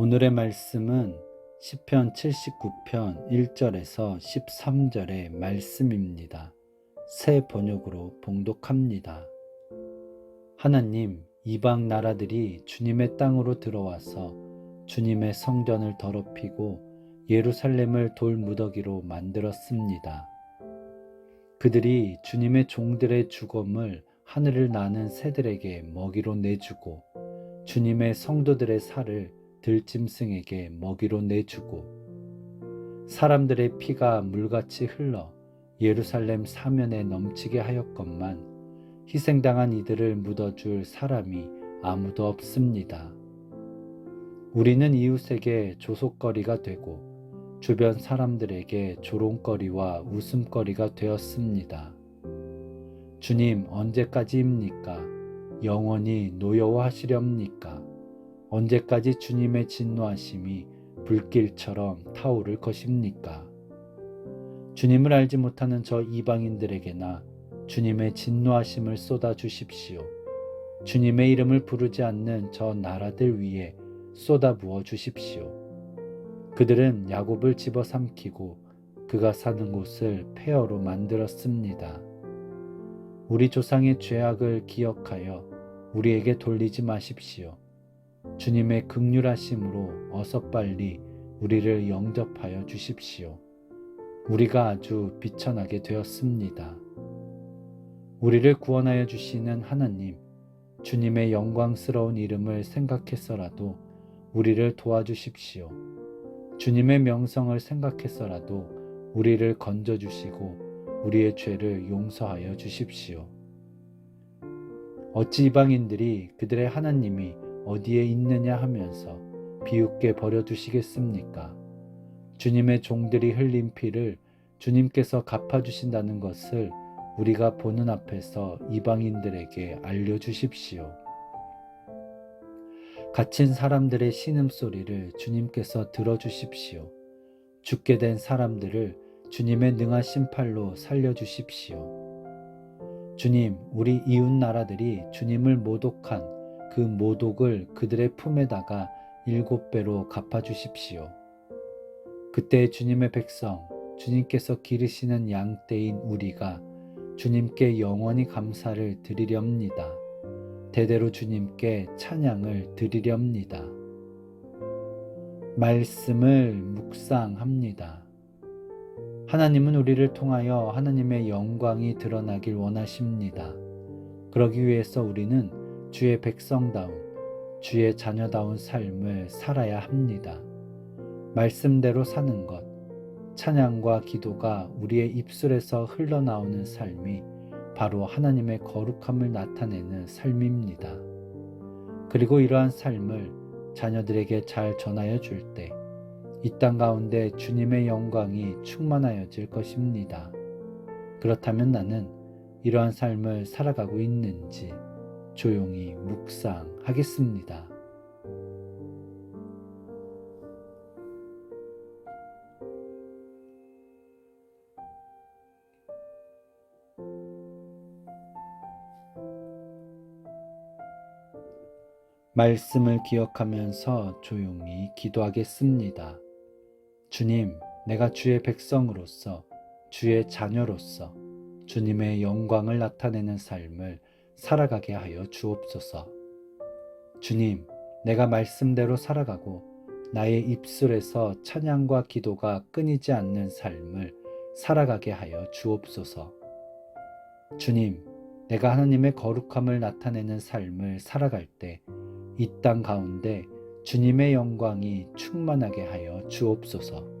오늘의 말씀은 시편 79편 1절에서 13절의 말씀입니다. 새 번역으로 봉독합니다. 하나님, 이방 나라들이 주님의 땅으로 들어와서 주님의 성전을 더럽히고 예루살렘을 돌무더기로 만들었습니다. 그들이 주님의 종들의 죽음을 하늘을 나는 새들에게 먹이로 내주고 주님의 성도들의 살을 들짐승에게 먹이로 내주고 사람들의 피가 물같이 흘러 예루살렘 사면에 넘치게 하였건만 희생당한 이들을 묻어줄 사람이 아무도 없습니다. 우리는 이웃에게 조속거리가 되고 주변 사람들에게 조롱거리와 웃음거리가 되었습니다. 주님 언제까지입니까? 영원히 노여워하시렵니까? 언제까지 주님의 진노하심이 불길처럼 타오를 것입니까? 주님을 알지 못하는 저 이방인들에게나 주님의 진노하심을 쏟아 주십시오. 주님의 이름을 부르지 않는 저 나라들 위에 쏟아 부어 주십시오. 그들은 야곱을 집어 삼키고 그가 사는 곳을 폐허로 만들었습니다. 우리 조상의 죄악을 기억하여 우리에게 돌리지 마십시오. 주님의 극률하심으로 어서 빨리 우리를 영접하여 주십시오. 우리가 아주 비천하게 되었습니다. 우리를 구원하여 주시는 하나님, 주님의 영광스러운 이름을 생각해서라도 우리를 도와주십시오. 주님의 명성을 생각해서라도 우리를 건져주시고 우리의 죄를 용서하여 주십시오. 어찌 이방인들이 그들의 하나님이 어디에 있느냐 하면서 비웃게 버려두시겠습니까? 주님의 종들이 흘린 피를 주님께서 갚아주신다는 것을 우리가 보는 앞에서 이방인들에게 알려주십시오. 갇힌 사람들의 신음소리를 주님께서 들어주십시오. 죽게 된 사람들을 주님의 능하신 팔로 살려주십시오. 주님, 우리 이웃 나라들이 주님을 모독한 그 모독을 그들의 품에다가 일곱 배로 갚아주십시오. 그때 주님의 백성, 주님께서 기르시는 양 떼인 우리가 주님께 영원히 감사를 드리렵니다. 대대로 주님께 찬양을 드리렵니다. 말씀을 묵상합니다. 하나님은 우리를 통하여 하나님의 영광이 드러나길 원하십니다. 그러기 위해서 우리는 주의 백성다운, 주의 자녀다운 삶을 살아야 합니다. 말씀대로 사는 것, 찬양과 기도가 우리의 입술에서 흘러나오는 삶이 바로 하나님의 거룩함을 나타내는 삶입니다. 그리고 이러한 삶을 자녀들에게 잘 전하여 줄 때, 이 땅 가운데 주님의 영광이 충만하여질 것입니다. 그렇다면 나는 이러한 삶을 살아가고 있는지 조용히 묵상하겠습니다. 말씀을 기억하면서 조용히 기도하겠습니다. 주님, 내가 주의 백성으로서, 주의 자녀로서 주님의 영광을 나타내는 삶을 살아가게 하여 주옵소서. 주님, 내가 말씀대로 살아가고 나의 입술에서 찬양과 기도가 끊이지 않는 삶을 살아가게 하여 주옵소서. 주님, 내가 하나님의 거룩함을 나타내는 삶을 살아갈 때 이 땅 가운데 주님의 영광이 충만하게 하여 주옵소서.